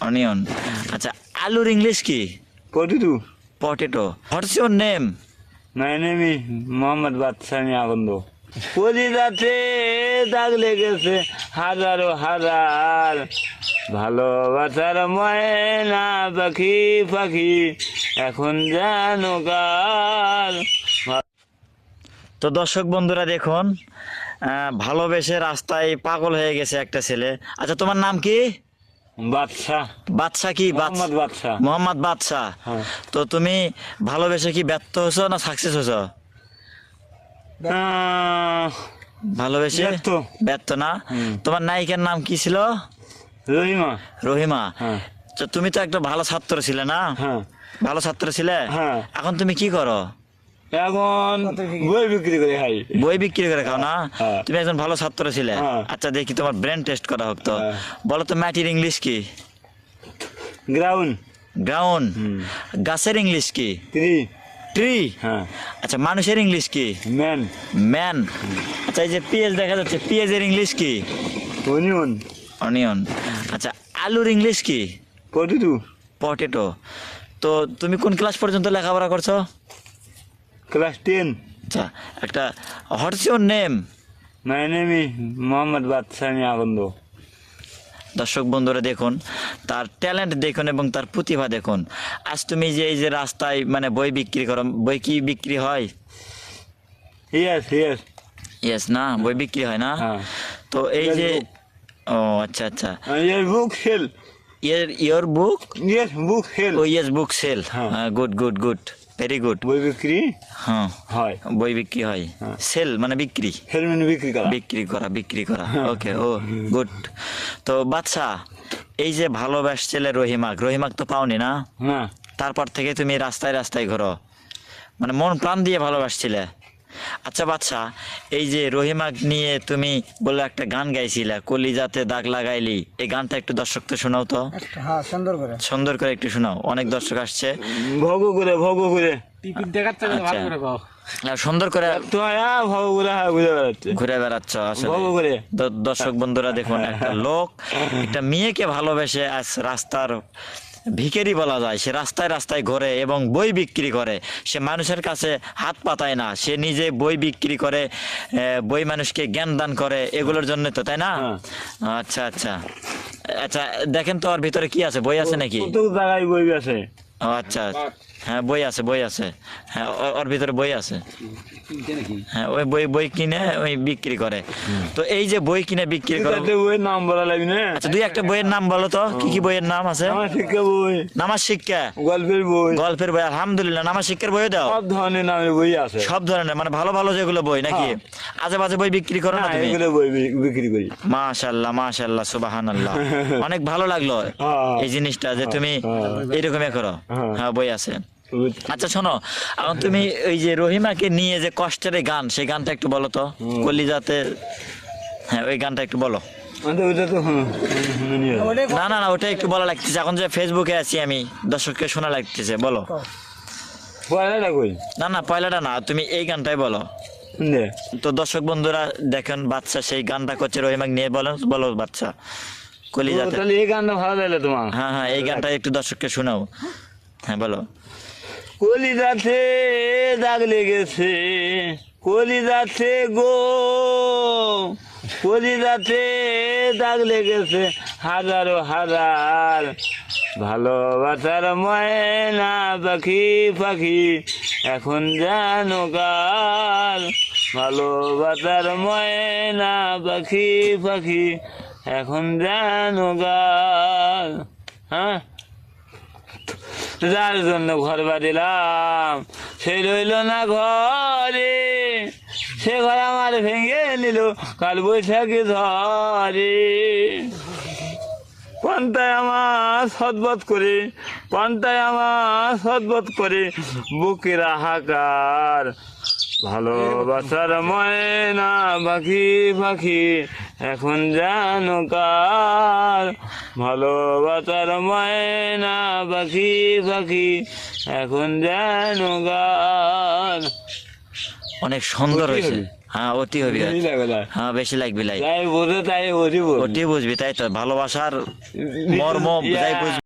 Onion আচ্ছা আলুর English কি? Potato potato what's your name my name is Mohammad Badshami আগন্দ কলিজাতে দাগ লেগেছে হাজারো হাজার ভালোবাসার ময়না পাখি পাখি এখন জানো কার তো দর্শক বন্ধুরা দেখুন ভালোবেসে রাস্তায় পাগল হয়ে গেছে একটা ছেলে। আচ্ছা তোমার নাম কি? বাদশাহ। বাদশা কি? মোহাম্মদ বাদশাহ। মোহাম্মদ বাদশা। তো তুমি ভালোবেসে কি ব্যর্থ হছো না সাকসেস হছো ভালোবেসে? ব্যর্থ। ব্যর্থ না? তোমার নায়িকার নাম কি ছিল? রহিমা। রহিমা। হ্যাঁ। তো তুমি তো একটা ভালো ছাত্র ছিলে না? হ্যাঁ। ভালো ছাত্র ছিলে? হ্যাঁ। এখন তুমি কি করো? এখন বই বিক্রি করে খাই বই বিক্রি করে খাও না? হ্যাঁ। তুমি একজন ভালো ছাত্র ছিলে। হ্যাঁ। আচ্ছা দেখি তোমার ব্রেন টেস্ট করা হোক তো। হ্যাঁ। বলো তো ম্যাটির ইংলিশ কি? গ্রাউন্ড গ্রাউন্ড গাছের ইংলিশ কি? ট্রি হ্যাঁ। আচ্ছা মানুষের ইংলিশ কি? ম্যান ম্যান আচ্ছা এই যে পিএস দেখা যাচ্ছে পিএস এর ইংলিশ কি? অনিয়ন অনিয়ন আচ্ছা আলুর ইংলিশ কি? পটিটু পটেটো তো তুমি কোন ক্লাস পর্যন্ত লেখাপড়া করছ? Class ten. আচ্ছা একটা what's your name? My name is Mohammad Badshami আগন্দ দর্শক বন্ধুরা দেখুন তার ট্যালেন্ট দেখুন এবং তার প্রতিভা দেখুন। আজ তুমি যে এই যে রাস্তায় মানে বই বিক্রি করো বই কি বিক্রি হয়? ইয়েস ইয়েস ইয়েস না? বই বিক্রি হয় না? হ্যাঁ। তো এই যে ও আচ্ছা আচ্ছা। ইয়ের বুক সেল ইয়ের your book yes book sell O yes book sell হ্যাঁ। Good good good very good বই বিক্রি? হ্যাঁ। হয়। বই বিক্রি হয়। হ্যাঁ। সেল মানে বিক্রি। হেলমেট বিক্রি করা। বিক্রি করা বিক্রি করা। ওকে ও গুড তো বাচ্চা এই যে ভালোবাসছিলে রহিমাক রহিমাক তো পাওনি না? না তারপর থেকে তুমি রাস্তায় রাস্তায় ঘোরো। মানে মন প্রাণ দিয়ে ভালোবাসছিলে। আচ্ছা বাচ্চা এই যে রহিমাক নিয়ে তুমি বলে একটা গান গাইছিলে কলিজাতে দাগ লাগাইলি এই গানটা একটু দর্শককে শোনাও তো। হ্যাঁ সুন্দর করে। সুন্দর করে একটু শোনাও অনেক দর্শক আসছে। ভগ করে ভগ করে। আচ্ছা। সুন্দর করে তো হ্যাঁ হ্যাঁ বুঝে ঘুরে বেড়াচ্ছ আসলে। দর্শক বন্ধুরা দেখুন একটা লোক একটা মেয়েকে ভালোবেসে আজ রাস্তার ভিখারি বলা যায়। সে রাস্তায় রাস্তায় ঘোরে এবং বই বিক্রি করে। সে মানুষের কাছে হাত পাতায় না। সে নিজে বই বিক্রি করে বই মানুষকে জ্ঞান দান করে এগুলোর জন্য তো তাই না? হ্যাঁ। আচ্ছা আচ্ছা। আচ্ছা দেখেন তো ওর ভিতরে কি আছে? বই আছে নাকি? জায়গায় বই আছে? আচ্ছা হ্যাঁ বই আছে বই আছে। হ্যাঁ ওর ভিতরে বই আছে। হ্যাঁ ওই বই বই কিনে ওই বিক্রি করে। তো এই যে বই কিনে বিক্রি করে বইয়ের নাম বলা লাগবে না? আচ্ছা দুই একটা বইয়ের নাম বলো তো। কি কি বইয়ের নাম আছে? আমার শিক্ষা বই। নামাজ শিক্ষা? গল্পের বই। গল্পের বই আলহামদুলিল্লাহ। নামাজ শিক্ষার বই দাও। সব ধরনের নামের বই আছে। সব ধরনের মানে ভালো ভালো যেগুলো বই নাকি? আজে বাজে বই বিক্রি করো না হ্যাঁ, তুমি? এগুলো বই বিক্রি করি। মাশাল্লাহ মাশাল্লাহ সুবাহান আল্লাহ অনেক ভালো লাগল হ্যাঁ। এই জিনিসটা যে তুমি হ্যাঁ। এইরকমই করো। হ্যাঁ। বই আছে। আচ্ছা শোনো এখন তুমি ওই যে রহিমাকে নিয়ে যে কষ্টের গান সেই গানটা একটু বলো তো। কলিজাতে হ্যাঁ ওই গানটা একটু বলো। যাও। না না না ওটা একটু বলা লাগতেছে। এখন যে ফেসবুকে আছি আমি দর্শককে শোনা লাগতেছে বলো। না না পয়লাটা না তুমি এই গানটাই বলো। তো দর্শক বন্ধুরা দেখেন বাচ্চা সেই গানটা করছে রহিমাকে নিয়ে বলো বলো বাচ্চা কলিজাতে। তাহলে এই গানটা ভালো লাগল তোমার। হ্যাঁ হ্যাঁ এই গানটা একটু দর্শককে শোনাও। হ্যাঁ বলো। কলিজাতে দাগ লেগেছে কলিজাতে গো কলিজাতে দাগ লেগেছে হাজারো হাজার ভালোবাসার ময়না পাখি পাখি এখন জানো কার ভালোবাসার ময়না পাখি পাখি এখন জানো কার? হ্যাঁ? যার জন্য ঘর বাঁধিলাম, সে রইল না ঘরে। সে ঘর আমার ভেঙে নিল, কাল বৈশাখী ধরে পন্থায় আমার সদবত করে পন্থায় আমার সদবত করে, বুকের হাহাকার ভালোবাসার ময়না পাখি পাখি এখন জানো কার? ভালোবাসার ময়না পাখি পাখি এখন জানো কার? অনেক সুন্দর হয়েছে। হ্যাঁ অতি হবি। হ্যাঁ বেশি লাগবে লাই। তাই বোঝে তাই বুঝি বল অতি বুঝবি তাই তো। ভালোবাসার মর্ম যাই বুঝবি।